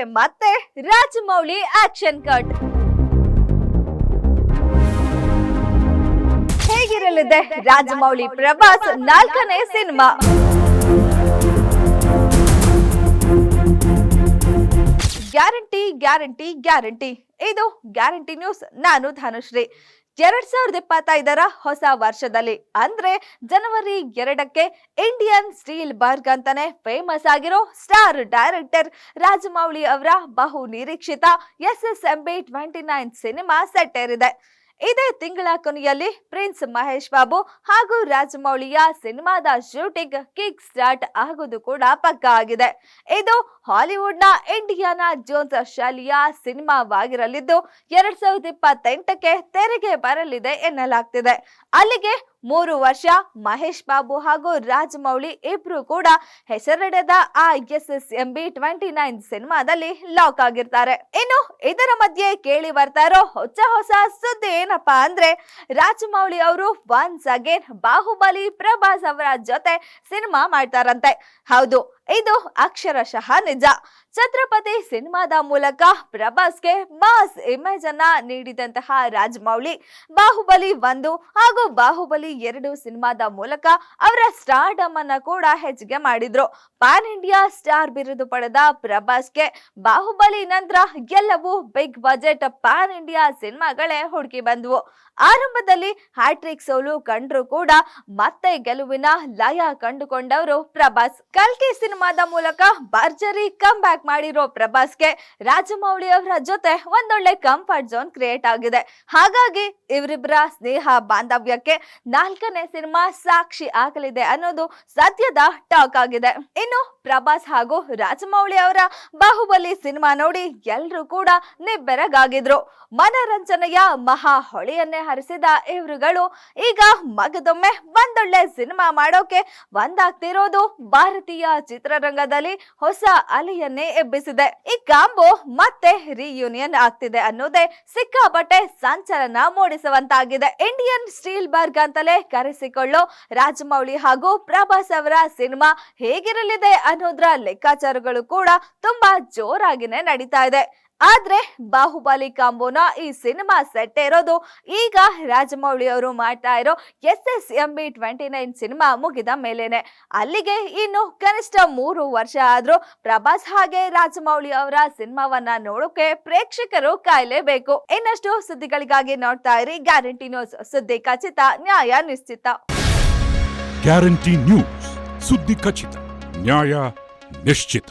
ಜೊತೆಗೆ ಮತ್ತೆ Rajamouli action cut. ಹೇಗಿರಲಿದೆ ರಾಜಮೌಳಿ ಪ್ರಭಾಸ್ ನಾಲ್ಕನೇ ಸಿನಿಮಾ? Guarantee guarantee guarantee. ಇದು ಗ್ಯಾರಂಟಿ ನ್ಯೂಸ್. ನಾನು ಧನುಶ್ರೀ. ಎರಡ್ ಸಾವಿರದ ಇಪ್ಪತ್ತೈದರ ಹೊಸ ವರ್ಷದಲ್ಲಿ, ಅಂದ್ರೆ ಜನವರಿ ಎರಡಕ್ಕೆ ಇಂಡಿಯನ್ ಸ್ಟೀಲ್ ಬರ್ಗ್ ಅಂತಾನೆ ಫೇಮಸ್ ಆಗಿರೋ ಸ್ಟಾರ್ ಡೈರೆಕ್ಟರ್ ರಾಜಮೌಳಿ ಅವರ ಬಹು ನಿರೀಕ್ಷಿತ S S M B twenty nine cinema ಸೆಟ್ಟೇರಿದೆ ಇದೇ ತಿಂಗಳ ಕೊನೆಯಲ್ಲಿ ಪ್ರಿನ್ಸ್ ಮಹೇಶ್ ಬಾಬು ಹಾಗೂ ರಾಜಮೌಳಿಯ ಸಿನಿಮಾದ ಶೂಟಿಂಗ್ ಕಿಕ್ ಸ್ಟಾರ್ಟ್ ಆಗೋದು ಕೂಡ ಪಕ್ಕಾ ಆಗಿದೆ. ಇದು ಹಾಲಿವುಡ್ನ ಇಂಡಿಯಾನಾ ಜೋನ್ಸ್ ಶೈಲಿಯ ಸಿನಿಮಾವಾಗಿರಲಿದ್ದು, ಎರಡ್ ಸಾವಿರದ ಇಪ್ಪತ್ತೆಂಟಕ್ಕೆ ತೆರೆಗೆ ಬರಲಿದೆ ಎನ್ನಲಾಗ್ತಿದೆ. ಅಲ್ಲಿಗೆ ಮೂರು ವರ್ಷ ಮಹೇಶ್ ಬಾಬು ಹಾಗೂ ರಾಜಮೌಳಿ ಇಬ್ರು ಕೂಡ ಹೆಸರಿಡದ ಆ S S M B twenty nine ಸಿನಿಮಾದಲ್ಲಿ ಲಾಕ್ ಆಗಿರ್ತಾರೆ. ಇನ್ನು ಇದರ ಮಧ್ಯೆ ಕೇಳಿ ಬರ್ತಾ ಇರೋ ಹೊಸ ಹೊಸ ಸುದ್ದಿ ಏನಪ್ಪಾ ಅಂದ್ರೆ ರಾಜಮೌಳಿ ಅವರು ಒನ್ಸ್ ಅಗೇನ್ ಬಾಹುಬಲಿ ಪ್ರಭಾಸ್ ಅವರ ಜೊತೆ ಸಿನಿಮಾ ಮಾಡ್ತಾರಂತೆ. ಹೌದು, ಇದು ಅಕ್ಷರಶಃ ನಿಜ. ಛತ್ರಪತಿ ಸಿನಿಮಾದ ಮೂಲಕ ಪ್ರಭಾಸ್ಗೆ ಮಾಸ್ ಇಮೇಜ್ ಅನ್ನ ನೀಡಿದಂತಹ ರಾಜಮೌಳಿ, ಬಾಹುಬಲಿ ಒಂದು ಹಾಗೂ ಬಾಹುಬಲಿ ಎರಡು ಸಿನಿಮಾದ ಮೂಲಕ ಅವರ ಸ್ಟಾರ್ಡಮ್ ಅನ್ನ ಕೂಡ ಹೆಚ್ಚಿಗೆ ಮಾಡಿದ್ರು. ಪ್ಯಾನ್ ಇಂಡಿಯಾ ಸ್ಟಾರ್ ಬಿರುದು ಪಡೆದ ಪ್ರಭಾಸ್ಗೆ ಬಾಹುಬಲಿ ನಂತರ ಎಲ್ಲವೂ ಬಿಗ್ ಬಜೆಟ್ ಪ್ಯಾನ್ ಇಂಡಿಯಾ ಸಿನಿಮಾಗಳೇ ಹುಡುಕಿ ಬಂದವು. ಆರಂಭದಲ್ಲಿ ಹ್ಯಾಟ್ರಿಕ್ ಸೋಲು ಕಂಡ್ರು ಕೂಡ ಮತ್ತೆ ಗೆಲುವಿನ ಲಯ ಕಂಡುಕೊಂಡವರು ಪ್ರಭಾಸ್. ಕಲ್ಕಿ ಸಿನಿಮಾದ ಮೂಲಕ ಭರ್ಜರಿ ಕಮ್ ಬ್ಯಾಕ್ ಮಾಡಿರೋ ಪ್ರಭಾಸ್ಗೆ ರಾಜಮೌಳಿ ಅವರ ಜೊತೆ ಒಂದೊಳ್ಳೆ ಕಂಫರ್ಟ್ ಝೋನ್ ಕ್ರಿಯೇಟ್ ಆಗಿದೆ. ಹಾಗಾಗಿ ಇವರಿಬ್ಬರ ಸ್ನೇಹ, ಬಾಂಧವ್ಯಕ್ಕೆ ನಾಲ್ಕನೇ ಸಿನಿಮಾ ಸಾಕ್ಷಿ ಆಗಲಿದೆ ಅನ್ನೋದು ಸದ್ಯದ ಟಾಕ್ ಆಗಿದೆ. ಇನ್ನು ಪ್ರಭಾಸ್ ಹಾಗೂ ರಾಜಮೌಳಿ ಅವರ ಬಾಹುಬಲಿ ಸಿನಿಮಾ ನೋಡಿ ಎಲ್ಲರೂ ಕೂಡ ನಿಬ್ಬೆರಗಾಗಿದ್ರು. ಮನರಂಜನೆಯ ಮಹಾ ಹೊಳೆಯನ್ನೇ ಹರಿಸಿದ ಇವರುಗಳು ಈಗ ಮಗದೊಮ್ಮೆ ಒಂದೊಳ್ಳೆ ಸಿನಿಮಾ ಮಾಡೋಕೆ ಒಂದಾಗ್ತಿರೋದು ಭಾರತೀಯ ಚಿತ್ರರಂಗದಲ್ಲಿ ಹೊಸ ಅಲೆಯನ್ನೇ ಎಬ್ಬಿಸಿದೆ. ಈ ಕಾಂಬೋ ಮತ್ತೆ ರಿಯೂನಿಯನ್ ಆಗ್ತಿದೆ ಅನ್ನೋದೇ ಸಿಕ್ಕಾಪಟ್ಟೆ ಸಂಚಲನ ಮೂಡಿಸುವಂತಾಗಿದೆ. ಇಂಡಿಯನ್ ಸ್ಟೀಲ್ ಬರ್ಗ್ ಅಂತಲೇ ಕರೆಸಿಕೊಳ್ಳೋ ರಾಜಮೌಳಿ ಹಾಗೂ ಪ್ರಭಾಸ್ ಅವರ ಸಿನಿಮಾ ಹೇಗಿರಲಿದೆ ಅನ್ನೋದ್ರ ಲೆಕ್ಕಾಚಾರಗಳು ಕೂಡ ತುಂಬಾ ಜೋರಾಗಿನೇ ನಡೀತಾ ಇದೆ. ಆದ್ರೆ ಬಾಹುಬಲಿ ಕಾಂಬೋನ ಈ ಸಿನಿಮಾ ಸೆಟ್ ಇರೋದು. ಈಗ ರಾಜಮೌಳಿ ಅವರು ಮಾಡ್ತಾ ಇರೋ S S M B twenty nine cinema ಮುಗಿದ ಮೇಲೇನೆ. ಅಲ್ಲಿಗೆ ಇನ್ನು ಕನಿಷ್ಠ ಮೂರು ವರ್ಷ ಆದ್ರೂ ಪ್ರಭಾಸ್ ಹಾಗೆ ರಾಜಮೌಳಿ ಅವರ ಸಿನಿಮಾವನ್ನ ನೋಡೋಕೆ ಪ್ರೇಕ್ಷಕರು ಕಾಯಲೇಬೇಕು. ಇನ್ನಷ್ಟು ಸುದ್ದಿಗಳಿಗಾಗಿ ನೋಡ್ತಾ ಇರಿ ಗ್ಯಾರಂಟಿ ನ್ಯೂಸ್. ಸುದ್ದಿ ಖಚಿತ, ನ್ಯಾಯ ನಿಶ್ಚಿತ. ಗ್ಯಾರಂಟಿ ನ್ಯೂಸ್, ಸುದ್ದಿ ಖಚಿತ, ನ್ಯಾಯ ನಿಶ್ಚಿತ.